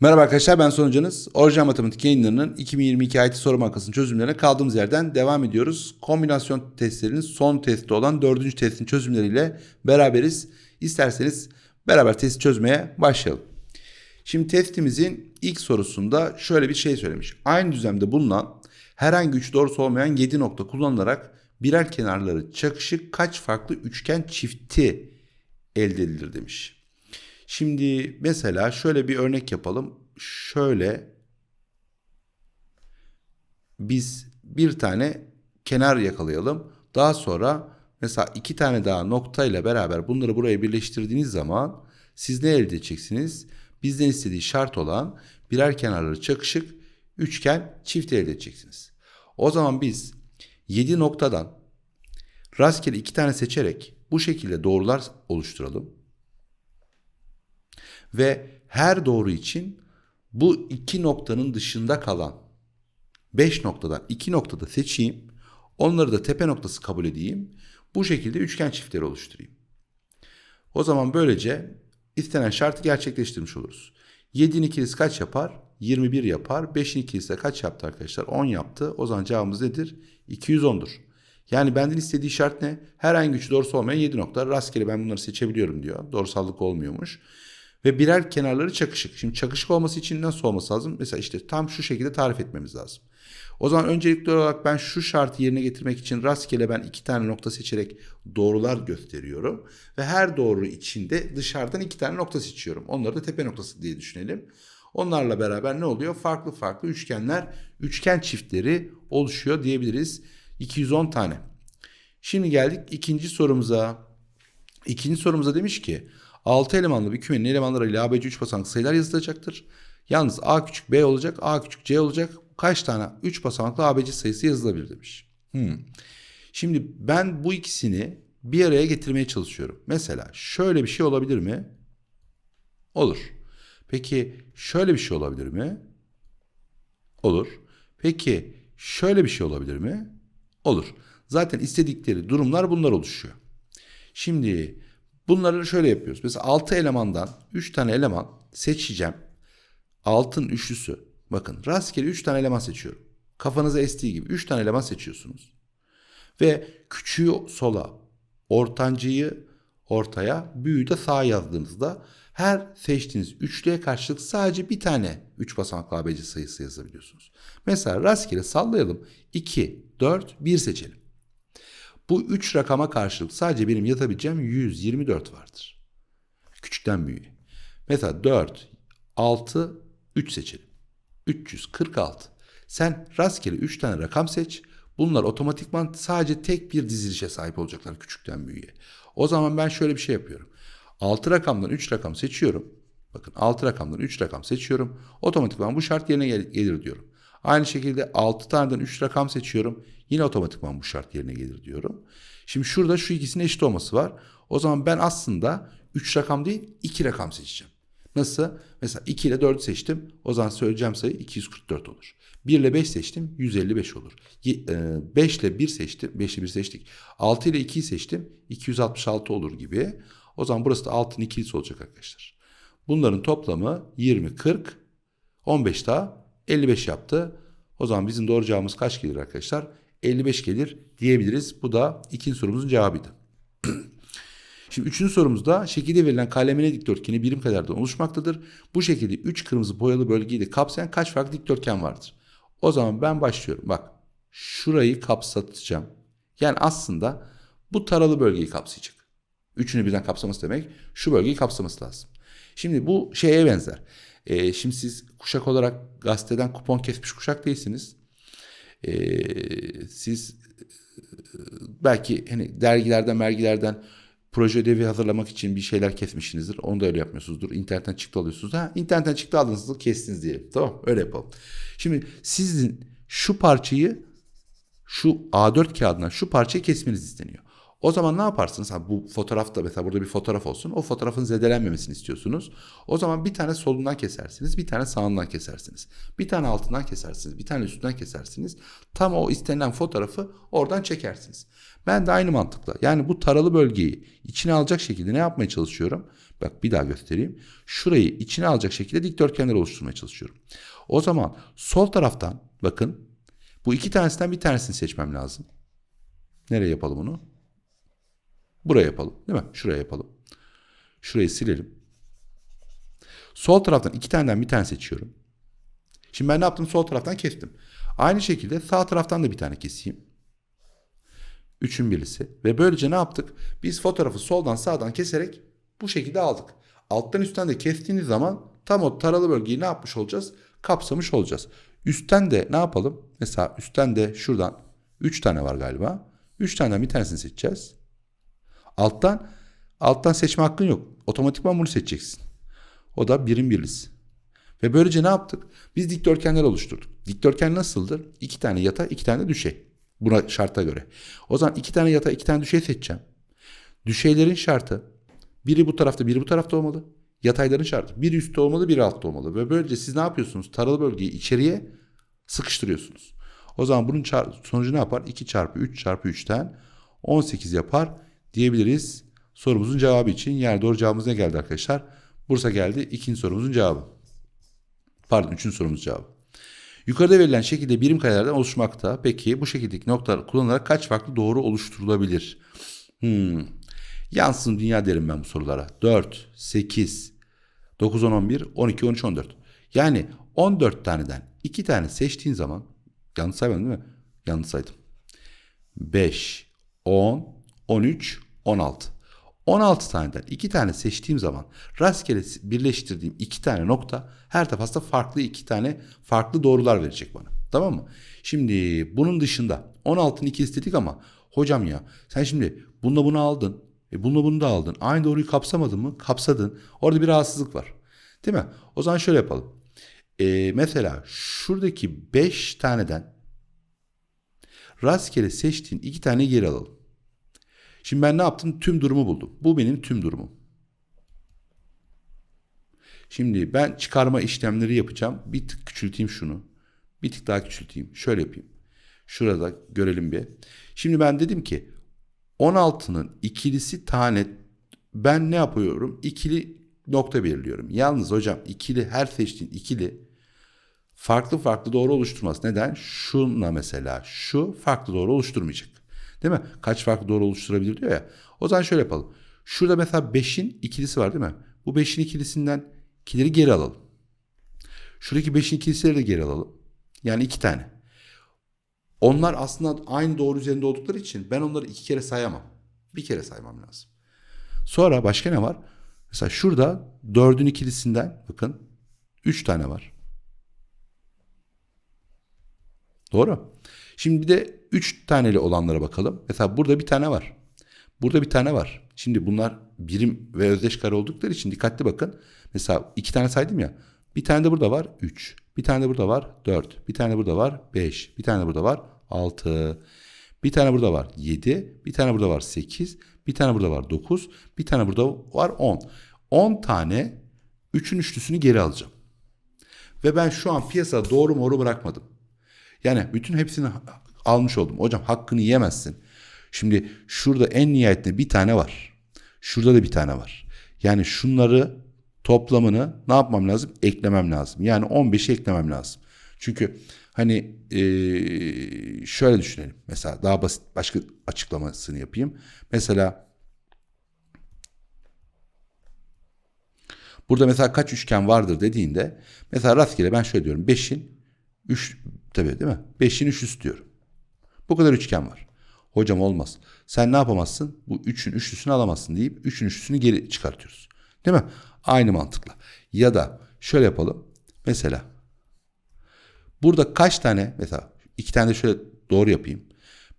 Merhaba arkadaşlar ben Sonucanız. Orijinal Matematik yayınlarının 2022 IT soru bankasının çözümlerine kaldığımız yerden devam ediyoruz. Kombinasyon testlerinin son testi olan dördüncü testin çözümleriyle beraberiz. İsterseniz beraber testi çözmeye başlayalım. Şimdi testimizin ilk sorusunda şöyle bir şey söylemiş. Aynı düzlemde bulunan herhangi üç doğrusu olmayan 7 nokta kullanılarak birer kenarları çakışık kaç farklı üçgen çifti elde edilir demiş. Şimdi mesela şöyle bir örnek yapalım. Şöyle biz bir tane kenar yakalayalım. Daha sonra mesela iki tane daha noktayla beraber bunları buraya birleştirdiğiniz zaman siz ne elde edeceksiniz? Bizden istediği şart olan birer kenarları çakışık üçgen çift elde edeceksiniz. O zaman biz 7 noktadan rastgele iki tane seçerek bu şekilde doğrular oluşturalım. Ve her doğru için bu iki noktanın dışında kalan 5 noktadan 2 noktada seçeyim. Onları da tepe noktası kabul edeyim. Bu şekilde üçgen çiftleri oluşturayım. O zaman böylece istenen şartı gerçekleştirmiş oluruz. 7'nin ikilisi kaç yapar? 21 yapar. 5'in ikilisi de kaç yaptı arkadaşlar? 10 yaptı. O zaman cevabımız nedir? 210'dur. Yani benden istediği şart ne? Herhangi üç doğrusu olmayan 7 nokta. Rastgele ben bunları seçebiliyorum diyor. Doğrusallık olmuyormuş. Ve birer kenarları çakışık. Şimdi çakışık olması için nasıl olması lazım? Mesela işte tam şu şekilde tarif etmemiz lazım. O zaman öncelikli olarak ben şu şartı yerine getirmek için rastgele ben iki tane nokta seçerek doğrular gösteriyorum. Ve her doğru içinde dışarıdan iki tane nokta seçiyorum. Onları da tepe noktası diye düşünelim. Onlarla beraber ne oluyor? Farklı farklı üçgenler, üçgen çiftleri oluşuyor diyebiliriz. 210 tane. Şimdi geldik ikinci sorumuza. İkinci sorumuza demiş ki 6 elemanlı bir kümenin elemanlarıyla ABC 3 basamaklı sayılar yazılacaktır. Yalnız A küçük B olacak, A küçük C olacak. Kaç tane 3 basamaklı ABC sayısı yazılabilir demiş. Hmm. Şimdi ben bu ikisini bir araya getirmeye çalışıyorum. Mesela şöyle bir şey olabilir mi? Olur. Peki şöyle bir şey olabilir mi? Olur. Peki şöyle bir şey olabilir mi? Olur. Zaten istedikleri durumlar bunlar oluşuyor. Şimdi bunları şöyle yapıyoruz. Mesela 6 elemandan 3 tane eleman seçeceğim. Altın üçlüsü. Bakın rastgele 3 tane eleman seçiyorum. Kafanıza estiği gibi 3 tane eleman seçiyorsunuz. Ve küçüğü sola, ortancıyı ortaya, büyüğü de sağa yazdığınızda her seçtiğiniz üçlüye karşılık sadece bir tane 3 basamaklı ABC sayısı yazabiliyorsunuz. Mesela rastgele sallayalım. 2, 4, 1 seçelim. Bu 3 rakama karşılık sadece benim yazabileceğim 124 vardır. Küçükten büyüğe. Mesela 4, 6, 3 seçelim. 346. Sen rastgele 3 tane rakam seç. Bunlar otomatikman sadece tek bir dizilişe sahip olacaklar küçükten büyüğe. O zaman ben şöyle bir şey yapıyorum. 6 rakamdan 3 rakam seçiyorum. Bakın 6 rakamdan 3 rakam seçiyorum. Otomatikman bu şart yerine gel- gelir diyorum. Aynı şekilde 6 taneden 3 rakam seçiyorum. Yine otomatikman bu şart yerine gelir diyorum. Şimdi şurada şu ikisinin eşit olması var. O zaman ben aslında 3 rakam değil 2 rakam seçeceğim. Nasıl? Mesela 2 ile 4'ü seçtim. O zaman söyleyeceğim sayı 244 olur. 1 ile 5 seçtim 155 olur. 5 ile 1 seçtim. 5 ile 1 seçtik. 6 ile 2'yi seçtim 266 olur gibi. O zaman burası da 6'nın ikilisi olacak arkadaşlar. Bunların toplamı 20, 40, 15 daha 55 yaptı. O zaman bizim doğru cevabımız kaç gelir arkadaşlar? 55 gelir diyebiliriz. Bu da ikinci sorumuzun cevabıydı. Şimdi üçüncü sorumuzda şekilde verilen kalemine dikdörtgeni birim kadardan oluşmaktadır. Bu şekilde 3 kırmızı boyalı bölgeyi de kapsayan kaç farklı dikdörtgen vardır? O zaman ben başlıyorum. Bak şurayı kapsatacağım. Yani aslında bu taralı bölgeyi kapsayacak. Üçünü birden kapsaması demek şu bölgeyi kapsaması lazım. Şimdi bu şeye benzer. Ee, şimdi siz kuşak olarak gazeteden kupon kesmiş kuşak değilsiniz. Ee, siz belki hani dergilerden, mergilerden proje ödevi hazırlamak için bir şeyler kesmişsinizdir. Onu da öyle yapmıyorsunuzdur. İnternetten çıktı alıyorsunuz. Ha, internetten çıktı aldınız kestiniz diyelim. Tamam öyle yapalım. Şimdi sizin şu parçayı şu A4 kağıdından şu parçayı kesmeniz isteniyor. O zaman ne yaparsınız? Ha, bu fotoğrafta mesela burada bir fotoğraf olsun. O fotoğrafın zedelenmemesini istiyorsunuz. O zaman bir tane solundan kesersiniz, bir tane sağından kesersiniz. Bir tane altından kesersiniz, bir tane üstünden kesersiniz. Tam o istenilen fotoğrafı oradan çekersiniz. Ben de aynı mantıkla yani bu taralı bölgeyi içine alacak şekilde ne yapmaya çalışıyorum? Bak bir daha göstereyim. Şurayı içine alacak şekilde dikdörtgenler oluşturmaya çalışıyorum. O zaman sol taraftan bakın bu iki tanesinden bir tanesini seçmem lazım. Nereye yapalım onu? Buraya yapalım değil mi? Şuraya yapalım. Şurayı silelim. Sol taraftan iki taneden bir tane seçiyorum. Şimdi ben ne yaptım? Sol taraftan kestim. Aynı şekilde sağ taraftan da bir tane keseyim. Üçün birisi. Ve böylece ne yaptık? Biz fotoğrafı soldan sağdan keserek bu şekilde aldık. Alttan üstten de kestiğiniz zaman tam o taralı bölgeyi ne yapmış olacağız? Kapsamış olacağız. Üstten de ne yapalım? Mesela üstten de şuradan 3 tane var galiba. 3 taneden bir tanesini seçeceğiz. Alttan alttan seçme hakkın yok. Otomatikman bunu seçeceksin. O da birim birlisi. Ve böylece ne yaptık? Biz dikdörtgenler oluşturduk. Dikdörtgen nasıldır? İki tane yata, iki tane düşey. Buna şarta göre. O zaman iki tane yata, iki tane düşey seçeceğim. Düşeylerin şartı biri bu tarafta, biri bu tarafta olmalı. Yatayların şartı biri üstte olmalı, biri altta olmalı. Ve böylece siz ne yapıyorsunuz? Taralı bölgeyi içeriye sıkıştırıyorsunuz. O zaman bunun sonucu ne yapar? 2 çarpı 3 çarpı 3'ten 18 yapar diyebiliriz. Sorumuzun cevabı için. Yani doğru cevabımız ne geldi arkadaşlar? Bursa geldi. İkinci sorumuzun cevabı. Pardon üçüncü sorumuzun cevabı. Yukarıda verilen şekilde birim karelerden oluşmakta. Peki bu şekildeki noktalar kullanılarak kaç farklı doğru oluşturulabilir? Hmm. Yansın dünya derim ben bu sorulara. 4, 8, 9, 10, 11, 12, 13, 14. Yani 14 taneden 2 tane seçtiğin zaman yanlış saymadım değil mi? Yanlış saydım. 5, 10, 13, 16. 16 taneden 2 tane seçtiğim zaman rastgele birleştirdiğim 2 tane nokta her defasında farklı 2 tane farklı doğrular verecek bana. Tamam mı? Şimdi bunun dışında 16'ın 2 istedik ama hocam ya sen şimdi bununla bunu aldın. E bununla bunu da aldın. Aynı doğruyu kapsamadın mı? Kapsadın. Orada bir rahatsızlık var. Değil mi? O zaman şöyle yapalım. Ee, mesela şuradaki 5 taneden rastgele seçtiğin 2 tane geri alalım. Şimdi ben ne yaptım? Tüm durumu buldum. Bu benim tüm durumum. Şimdi ben çıkarma işlemleri yapacağım. Bir tık küçülteyim şunu. Bir tık daha küçülteyim. Şöyle yapayım. Şurada görelim bir. Şimdi ben dedim ki 16'nın ikilisi tane ben ne yapıyorum? İkili nokta belirliyorum. Yalnız hocam ikili her seçtiğin ikili farklı farklı doğru oluşturmaz. Neden? Şunla mesela şu farklı doğru oluşturmayacak. Değil mi? Kaç farklı doğru oluşturabilir diyor ya. O zaman şöyle yapalım. Şurada mesela 5'in ikilisi var değil mi? Bu 5'in ikilisinden ikileri geri alalım. Şuradaki 5'in ikilisileri de geri alalım. Yani iki tane. Onlar aslında aynı doğru üzerinde oldukları için ben onları iki kere sayamam. Bir kere saymam lazım. Sonra başka ne var? Mesela şurada dördün ikilisinden bakın üç tane var. Doğru. Şimdi bir de 3 taneli olanlara bakalım. Mesela burada bir tane var. Burada bir tane var. Şimdi bunlar birim ve özdeş kare oldukları için dikkatli bakın. Mesela iki tane saydım ya. Bir tane de burada var 3. Bir tane de burada var 4. Bir tane burada var 5. Bir tane burada var 6. Bir tane burada var 7. Bir tane burada var 8. Bir tane burada var 9. Bir tane burada var 10. 10 tane 3'ün üçlüsünü geri alacağım. Ve ben şu an piyasada doğru moru bırakmadım. Yani bütün hepsini almış oldum. Hocam hakkını yemezsin. Şimdi şurada en nihayetinde bir tane var. Şurada da bir tane var. Yani şunları toplamını ne yapmam lazım? Eklemem lazım. Yani 15'i eklemem lazım. Çünkü hani ee, şöyle düşünelim. Mesela daha basit başka açıklamasını yapayım. Mesela burada mesela kaç üçgen vardır dediğinde mesela rastgele ben şöyle diyorum. 5'in 3 tabii değil mi? 5'in 3 üst diyorum. Bu kadar üçgen var. Hocam olmaz. Sen ne yapamazsın? Bu 3'ün üçlüsünü alamazsın deyip 3'ün üçlüsünü geri çıkartıyoruz. Değil mi? Aynı mantıkla. Ya da şöyle yapalım. Mesela burada kaç tane mesela iki tane de şöyle doğru yapayım.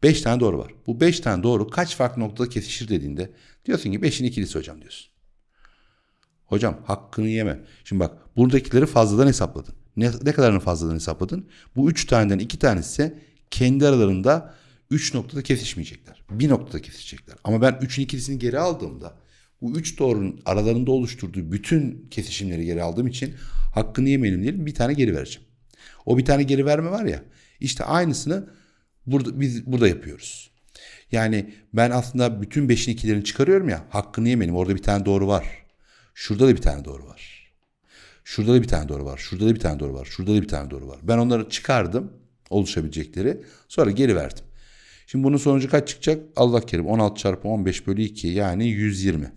5 tane doğru var. Bu 5 tane doğru kaç farklı noktada kesişir dediğinde diyorsun ki 5'in ikilisi hocam diyorsun. Hocam hakkını yeme. Şimdi bak buradakileri fazladan hesapladın. Ne, ne kadarını fazladan hesapladın? Bu 3 taneden 2 tanesi kendi aralarında 3 noktada kesişmeyecekler. Bir noktada kesişecekler. Ama ben 3'ün ikilisini geri aldığımda bu 3 doğrunun aralarında oluşturduğu bütün kesişimleri geri aldığım için hakkını yemeyelim diyelim bir tane geri vereceğim. O bir tane geri verme var ya işte aynısını burada biz burada yapıyoruz. Yani ben aslında bütün 5'in ikilerini çıkarıyorum ya hakkını yemeyelim orada bir tane doğru var. Şurada da bir tane doğru var. Şurada da bir tane doğru var. Şurada da bir tane doğru var. Şurada da bir tane doğru var. Ben onları çıkardım oluşabilecekleri. Sonra geri verdim. Şimdi bunun sonucu kaç çıkacak? Allah kerim 16 çarpı 15 bölü 2 yani 120.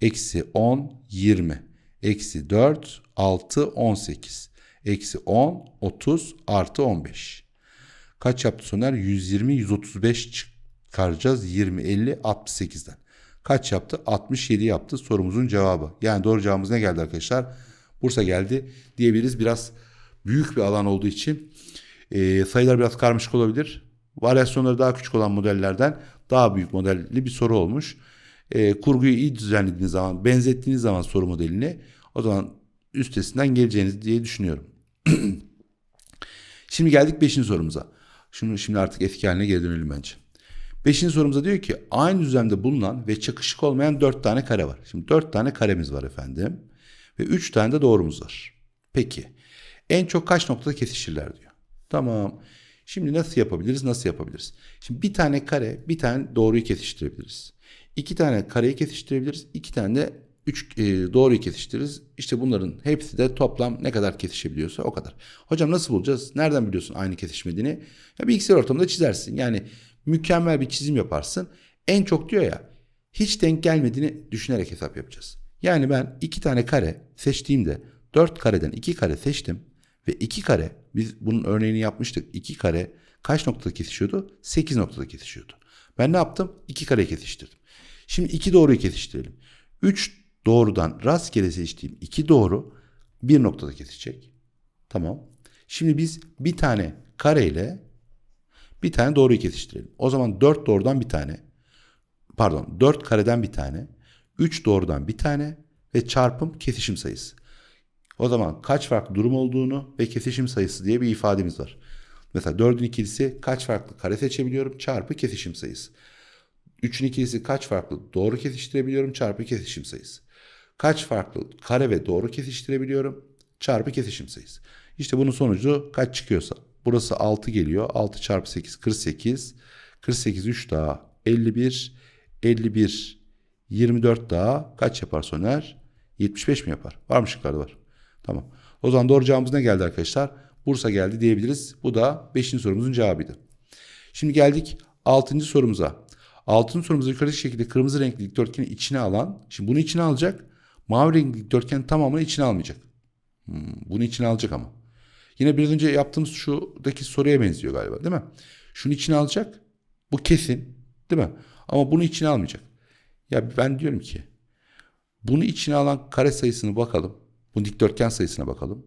Eksi 10 20. Eksi 4 6 18. Eksi 10 30 artı 15. Kaç yaptı Soner? 120 135 çıkaracağız. 20 50 68'den. Kaç yaptı? 67 yaptı sorumuzun cevabı. Yani doğru cevabımız ne geldi arkadaşlar? Bursa geldi diyebiliriz. Biraz büyük bir alan olduğu için e, sayılar biraz karmaşık olabilir. Varyasyonları daha küçük olan modellerden daha büyük modelli bir soru olmuş. E, kurguyu iyi düzenlediğiniz zaman, benzettiğiniz zaman soru modelini o zaman üstesinden geleceğiniz diye düşünüyorum. şimdi geldik 5. sorumuza. Şunu şimdi artık eski haline geri dönelim bence. Beşinci sorumuza diyor ki aynı düzlemde bulunan ve çakışık olmayan dört tane kare var. Şimdi dört tane karemiz var efendim. Ve üç tane de doğrumuz var. Peki en çok kaç noktada kesişirler diyor. Tamam. Şimdi nasıl yapabiliriz? Nasıl yapabiliriz? Şimdi bir tane kare, bir tane doğruyu kesiştirebiliriz. İki tane kareyi kesiştirebiliriz. iki tane de üç e, doğruyu kesiştiririz. İşte bunların hepsi de toplam ne kadar kesişebiliyorsa o kadar. Hocam nasıl bulacağız? Nereden biliyorsun aynı kesişmediğini? Ya bilgisayar ortamında çizersin. Yani mükemmel bir çizim yaparsın. En çok diyor ya hiç denk gelmediğini düşünerek hesap yapacağız. Yani ben iki tane kare seçtiğimde dört kareden iki kare seçtim ve iki kare biz bunun örneğini yapmıştık. İki kare kaç noktada kesişiyordu? Sekiz noktada kesişiyordu. Ben ne yaptım? İki kare kesiştirdim. Şimdi iki doğruyu kesiştirelim. Üç doğrudan rastgele seçtiğim iki doğru bir noktada kesişecek. Tamam. Şimdi biz bir tane kareyle bir tane doğruyu kesiştirelim. O zaman dört doğrudan bir tane. Pardon dört kareden bir tane. Üç doğrudan bir tane ve çarpım kesişim sayısı. O zaman kaç farklı durum olduğunu ve kesişim sayısı diye bir ifademiz var. Mesela 4'ün ikilisi kaç farklı kare seçebiliyorum çarpı kesişim sayısı. 3'ün ikilisi kaç farklı doğru kesiştirebiliyorum çarpı kesişim sayısı. Kaç farklı kare ve doğru kesiştirebiliyorum çarpı kesişim sayısı. İşte bunun sonucu kaç çıkıyorsa. Burası 6 geliyor. 6 çarpı 8 48. 48 3 daha 51. 51 24 daha kaç yapar Soner? 75 mi yapar? Var mı şıklarda var? Tamam. O zaman doğru cevabımız ne geldi arkadaşlar? Bursa geldi diyebiliriz. Bu da 5. sorumuzun cevabıydı. Şimdi geldik 6. sorumuza. 6. sorumuzda yukarıdaki şekilde kırmızı renkli dikdörtgeni içine alan. Şimdi bunu içine alacak. Mavi renkli dikdörtgen tamamını içine almayacak. Hmm, bunu içine alacak ama. Yine biraz önce yaptığımız şuradaki soruya benziyor galiba değil mi? Şunu içine alacak. Bu kesin. Değil mi? Ama bunu içine almayacak. Ya ben diyorum ki bunu içine alan kare sayısını bakalım. Bu dikdörtgen sayısına bakalım.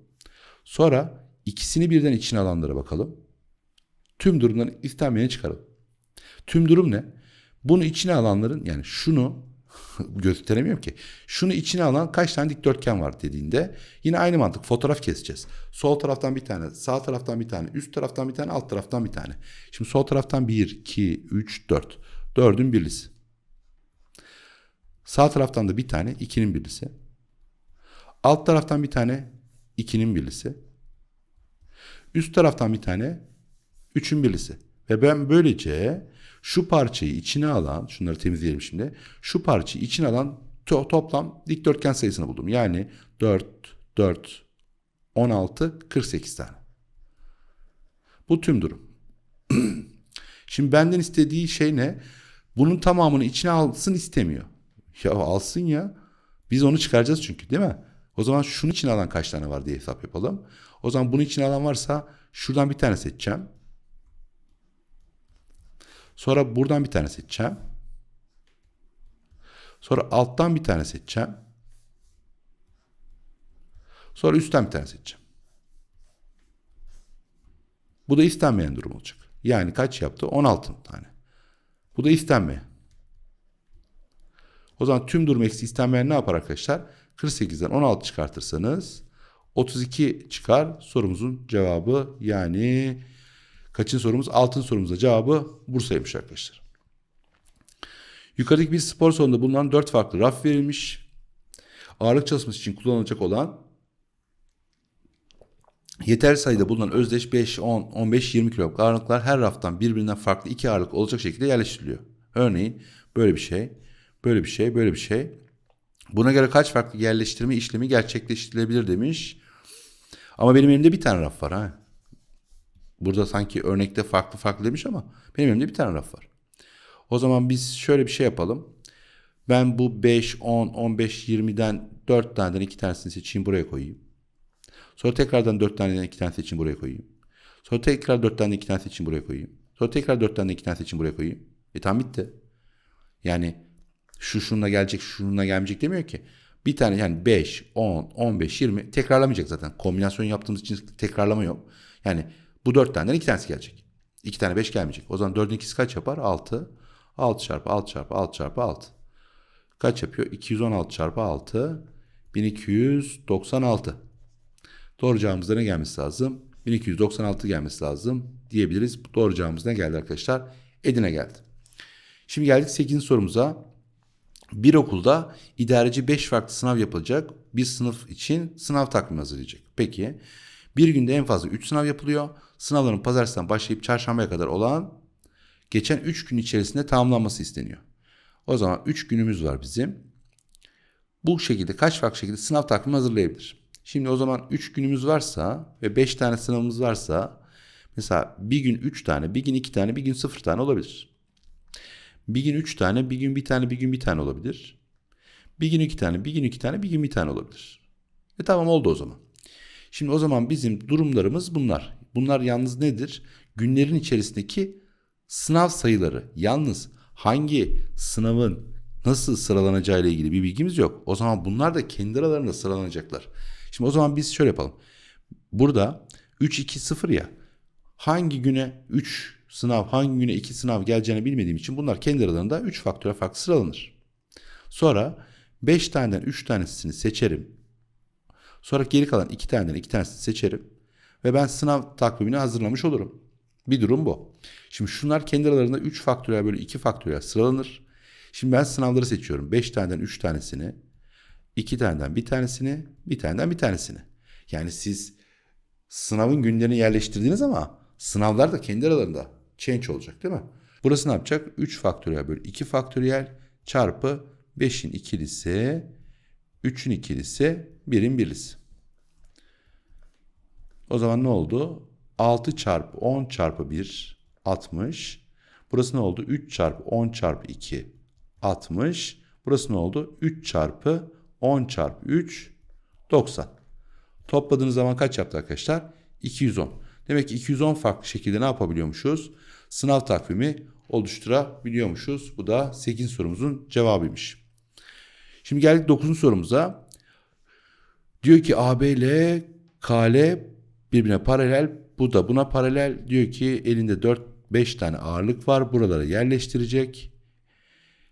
Sonra ikisini birden içine alanlara bakalım. Tüm durumların istenmeyeni çıkaralım. Tüm durum ne? Bunu içine alanların yani şunu gösteremiyorum ki. Şunu içine alan kaç tane dikdörtgen var dediğinde yine aynı mantık fotoğraf keseceğiz. Sol taraftan bir tane, sağ taraftan bir tane, üst taraftan bir tane, alt taraftan bir tane. Şimdi sol taraftan 1, 2, 3, 4. Dördün birlisi. Sağ taraftan da bir tane, ikinin birlisi. Alt taraftan bir tane, ikinin birlisi. Üst taraftan bir tane, üçün birlisi. Ve ben böylece şu parçayı içine alan, şunları temizleyelim şimdi. Şu parçayı içine alan to toplam dikdörtgen sayısını buldum. Yani 4, 4, 16, 48 tane. Bu tüm durum. Şimdi benden istediği şey ne? Bunun tamamını içine alsın istemiyor. Ya alsın ya. Biz onu çıkaracağız çünkü değil mi? O zaman şunu içine alan kaç tane var diye hesap yapalım. O zaman bunu içine alan varsa şuradan bir tane seçeceğim. Sonra buradan bir tane seçeceğim. Sonra alttan bir tane seçeceğim. Sonra üstten bir tane seçeceğim. Bu da istenmeyen durum olacak. Yani kaç yaptı? 16 tane. Bu da istenmeyen. O zaman tüm durum eksi istenmeyen ne yapar arkadaşlar? 48'den 16 çıkartırsanız 32 çıkar. Sorumuzun cevabı yani Kaçın sorumuz? Altın sorumuzda cevabı Bursa'ymış arkadaşlar. Yukarıdaki bir spor salonunda bulunan dört farklı raf verilmiş. Ağırlık çalışması için kullanılacak olan yeter sayıda bulunan özdeş 5, 10, 15, 20 kiloluk ağırlıklar her raftan birbirinden farklı iki ağırlık olacak şekilde yerleştiriliyor. Örneğin böyle bir şey, böyle bir şey, böyle bir şey. Buna göre kaç farklı yerleştirme işlemi gerçekleştirilebilir demiş. Ama benim elimde bir tane raf var ha. Burada sanki örnekte farklı farklı demiş ama benim elimde bir tane raf var. O zaman biz şöyle bir şey yapalım. Ben bu 5, 10, 15, 20'den 4 taneden 2 tanesini seçeyim buraya koyayım. Sonra tekrardan 4 taneden 2 tane seçeyim buraya koyayım. Sonra tekrar 4 tane 2 tane seçeyim buraya koyayım. Sonra tekrar 4 tane 2 tane seçeyim buraya koyayım. E tamam bitti. Yani şu şununla gelecek, şununla gelmeyecek demiyor ki. Bir tane yani 5, 10, 15, 20 tekrarlamayacak zaten. Kombinasyon yaptığımız için tekrarlama yok. Yani bu 4 taneden 2 tanesi gelecek. 2 tane 5 gelmeyecek. O zaman 4'ün ikisi kaç yapar? 6. 6 çarpı 6 çarpı 6 çarpı 6. Kaç yapıyor? 216 çarpı 6. 1296. Doğru cevabımızda ne gelmesi lazım? 1296 gelmesi lazım diyebiliriz. Doğru cevabımız ne geldi arkadaşlar? Edirne geldi. Şimdi geldik 8. sorumuza. Bir okulda idareci 5 farklı sınav yapılacak. Bir sınıf için sınav takvimi hazırlayacak. Peki bir günde en fazla 3 sınav yapılıyor. Sınavların pazartesinden başlayıp çarşambaya kadar olan geçen 3 gün içerisinde tamamlanması isteniyor. O zaman 3 günümüz var bizim. Bu şekilde kaç farklı şekilde sınav takvimi hazırlayabilir. Şimdi o zaman 3 günümüz varsa ve 5 tane sınavımız varsa mesela bir gün 3 tane, bir gün 2 tane, bir gün 0 tane olabilir. Bir gün 3 tane, bir gün bir tane, bir gün bir tane olabilir. Bir gün 2 tane, bir gün 2 tane, bir gün bir tane olabilir. E tamam oldu o zaman. Şimdi o zaman bizim durumlarımız bunlar. Bunlar yalnız nedir? Günlerin içerisindeki sınav sayıları. Yalnız hangi sınavın nasıl sıralanacağı ile ilgili bir bilgimiz yok. O zaman bunlar da kendi aralarında sıralanacaklar. Şimdi o zaman biz şöyle yapalım. Burada 3 2 0 ya. Hangi güne 3 sınav, hangi güne 2 sınav geleceğini bilmediğim için bunlar kendi aralarında 3 faktöre farklı sıralanır. Sonra 5 taneden 3 tanesini seçerim. Sonra geri kalan 2 taneden 2 tanesini seçerim. Ve ben sınav takvimini hazırlamış olurum. Bir durum bu. Şimdi şunlar kendi aralarında 3 faktöriyel böyle 2 faktöriyel sıralanır. Şimdi ben sınavları seçiyorum. 5 taneden 3 tanesini, 2 taneden bir tanesini, bir taneden bir tanesini. Yani siz sınavın günlerini yerleştirdiniz ama sınavlar da kendi aralarında change olacak değil mi? Burası ne yapacak? 3 faktöriyel bölü 2 faktöriyel çarpı 5'in ikilisi, 3'ün ikilisi, 1'in birlisi. O zaman ne oldu? 6 çarpı 10 çarpı 1 60. Burası ne oldu? 3 çarpı 10 çarpı 2 60. Burası ne oldu? 3 çarpı 10 çarpı 3 90. Topladığınız zaman kaç yaptı arkadaşlar? 210. Demek ki 210 farklı şekilde ne yapabiliyormuşuz? Sınav takvimi oluşturabiliyormuşuz. Bu da 8 sorumuzun cevabıymış. Şimdi geldik 9. sorumuza. Diyor ki AB ile KL birbirine paralel. Bu da buna paralel. Diyor ki elinde 4-5 tane ağırlık var. Buralara yerleştirecek.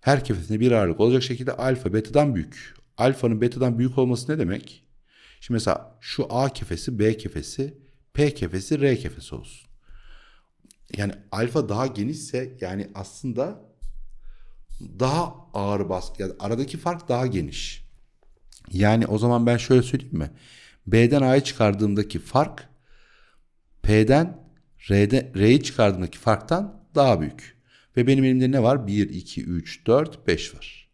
Her kefesinde bir ağırlık olacak şekilde alfa beta'dan büyük. Alfanın beta'dan büyük olması ne demek? Şimdi mesela şu A kefesi, B kefesi, P kefesi, R kefesi olsun. Yani alfa daha genişse yani aslında daha ağır baskı. Yani aradaki fark daha geniş. Yani o zaman ben şöyle söyleyeyim mi? B'den A'yı çıkardığımdaki fark P'den R'de, R'yi çıkardığımdaki farktan daha büyük. Ve benim elimde ne var? 1, 2, 3, 4, 5 var.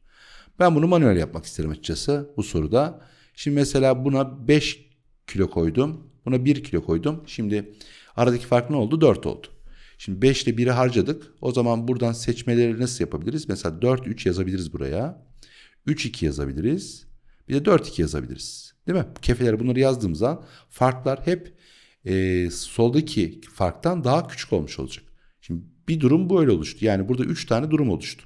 Ben bunu manuel yapmak isterim açıkçası bu soruda. Şimdi mesela buna 5 kilo koydum. Buna 1 kilo koydum. Şimdi aradaki fark ne oldu? 4 oldu. Şimdi 5 ile 1'i harcadık. O zaman buradan seçmeleri nasıl yapabiliriz? Mesela 4, 3 yazabiliriz buraya. 3, 2 yazabiliriz. Bir de 4, 2 yazabiliriz. Değil mi? Kefeleri bunları yazdığımız zaman farklar hep e, soldaki farktan daha küçük olmuş olacak. Şimdi bir durum böyle oluştu. Yani burada 3 tane durum oluştu.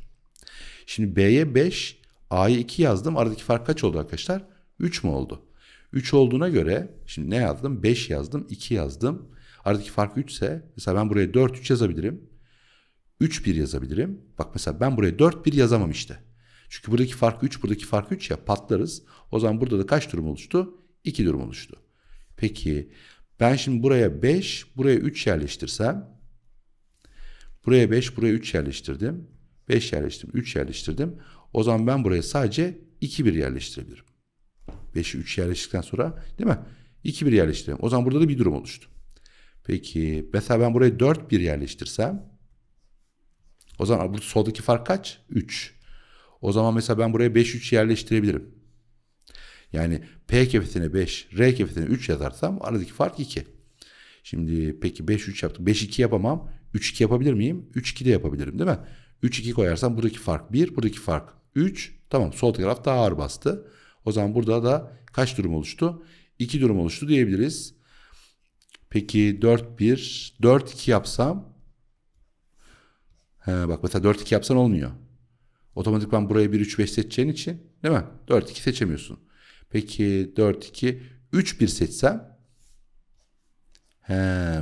Şimdi B'ye 5, A'ya 2 yazdım. Aradaki fark kaç oldu arkadaşlar? 3 mü oldu? 3 olduğuna göre şimdi ne yazdım? 5 yazdım, 2 yazdım. Aradaki fark 3 ise mesela ben buraya 4 3 yazabilirim. 3 1 yazabilirim. Bak mesela ben buraya 4 1 yazamam işte. Çünkü buradaki fark 3, buradaki fark 3 ya patlarız. O zaman burada da kaç durum oluştu? 2 durum oluştu. Peki ben şimdi buraya 5, buraya 3 yerleştirsem Buraya 5, buraya 3 yerleştirdim. 5 yerleştirdim, 3 yerleştirdim. O zaman ben buraya sadece 2 bir yerleştirebilirim. 5'i 3 yerleştirdikten sonra değil mi? 2 bir yerleştirelim. O zaman burada da bir durum oluştu. Peki mesela ben buraya 4 bir yerleştirsem o zaman burada soldaki fark kaç? 3. O zaman mesela ben buraya 5 3 yerleştirebilirim. Yani P kefesine 5, R kefesine 3 yazarsam aradaki fark 2. Şimdi peki 5 3 yaptık. 5 2 yapamam. 3 2 yapabilir miyim? 3 2 de yapabilirim değil mi? 3 2 koyarsam buradaki fark 1, buradaki fark 3. Tamam sol taraf daha ağır bastı. O zaman burada da kaç durum oluştu? 2 durum oluştu diyebiliriz. Peki 4 1 4 2 yapsam He, bak mesela 4 2 yapsan olmuyor. Otomatikman buraya 1 3 5 seçeceğin için değil mi? 4 2 seçemiyorsun. Peki 4 2 3 1 seçsem He,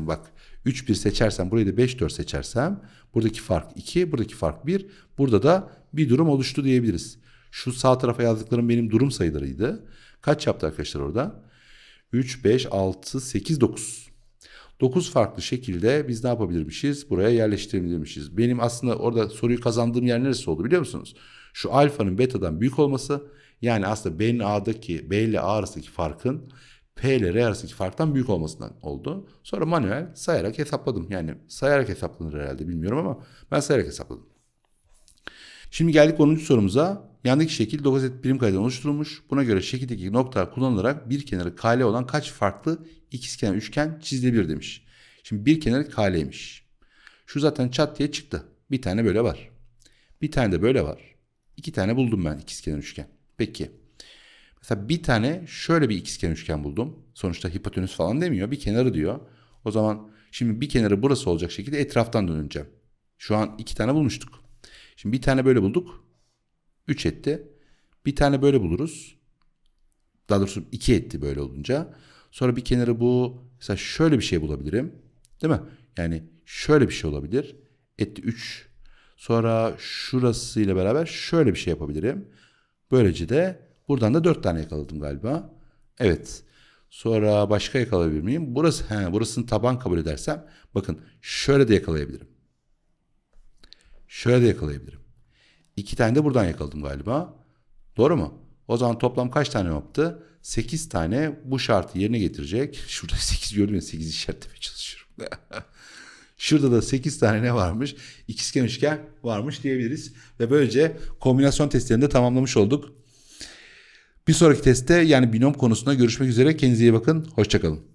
bak 3 1 seçersem burayı da 5 4 seçersem buradaki fark 2, buradaki fark 1. Burada da bir durum oluştu diyebiliriz. Şu sağ tarafa yazdıklarım benim durum sayılarıydı. Kaç yaptı arkadaşlar orada? 3 5 6 8 9. 9 farklı şekilde biz ne yapabilirmişiz? Buraya yerleştirebilirmişiz. Benim aslında orada soruyu kazandığım yer neresi oldu biliyor musunuz? Şu alfanın beta'dan büyük olması yani aslında B'nin A'daki B ile A arasındaki farkın P ile R arasındaki farktan büyük olmasından oldu. Sonra manuel sayarak hesapladım. Yani sayarak hesaplanır herhalde bilmiyorum ama ben sayarak hesapladım. Şimdi geldik 10. sorumuza. Yandaki şekil 9 et birim kareden oluşturulmuş. Buna göre şekildeki noktalar kullanılarak bir kenarı kale olan kaç farklı ikizkenar üçgen çizilebilir demiş. Şimdi bir kenarı kaleymiş. Şu zaten çat diye çıktı. Bir tane böyle var. Bir tane de böyle var. İki tane buldum ben ikizkenar üçgen. Peki. Mesela bir tane şöyle bir ikizkenar üçgen buldum. Sonuçta hipotenüs falan demiyor. Bir kenarı diyor. O zaman şimdi bir kenarı burası olacak şekilde etraftan döneceğim. Şu an iki tane bulmuştuk. Şimdi bir tane böyle bulduk. 3 etti. Bir tane böyle buluruz. Daha doğrusu 2 etti böyle olunca. Sonra bir kenarı bu. Mesela şöyle bir şey bulabilirim. Değil mi? Yani şöyle bir şey olabilir. Etti 3. Sonra şurasıyla beraber şöyle bir şey yapabilirim. Böylece de buradan da 4 tane yakaladım galiba. Evet. Sonra başka yakalayabilir miyim? Burası, he, burasını taban kabul edersem bakın şöyle de yakalayabilirim. Şöyle de yakalayabilirim. İki tane de buradan yakaladım galiba. Doğru mu? O zaman toplam kaç tane yaptı? 8 tane bu şartı yerine getirecek. Şurada 8 gördüm ya 8 işaretlemeye çalışıyorum. Şurada da 8 tane ne varmış? İkizkenar üçgen varmış diyebiliriz. Ve böylece kombinasyon testlerini de tamamlamış olduk. Bir sonraki testte yani binom konusunda görüşmek üzere. Kendinize iyi bakın. Hoşçakalın.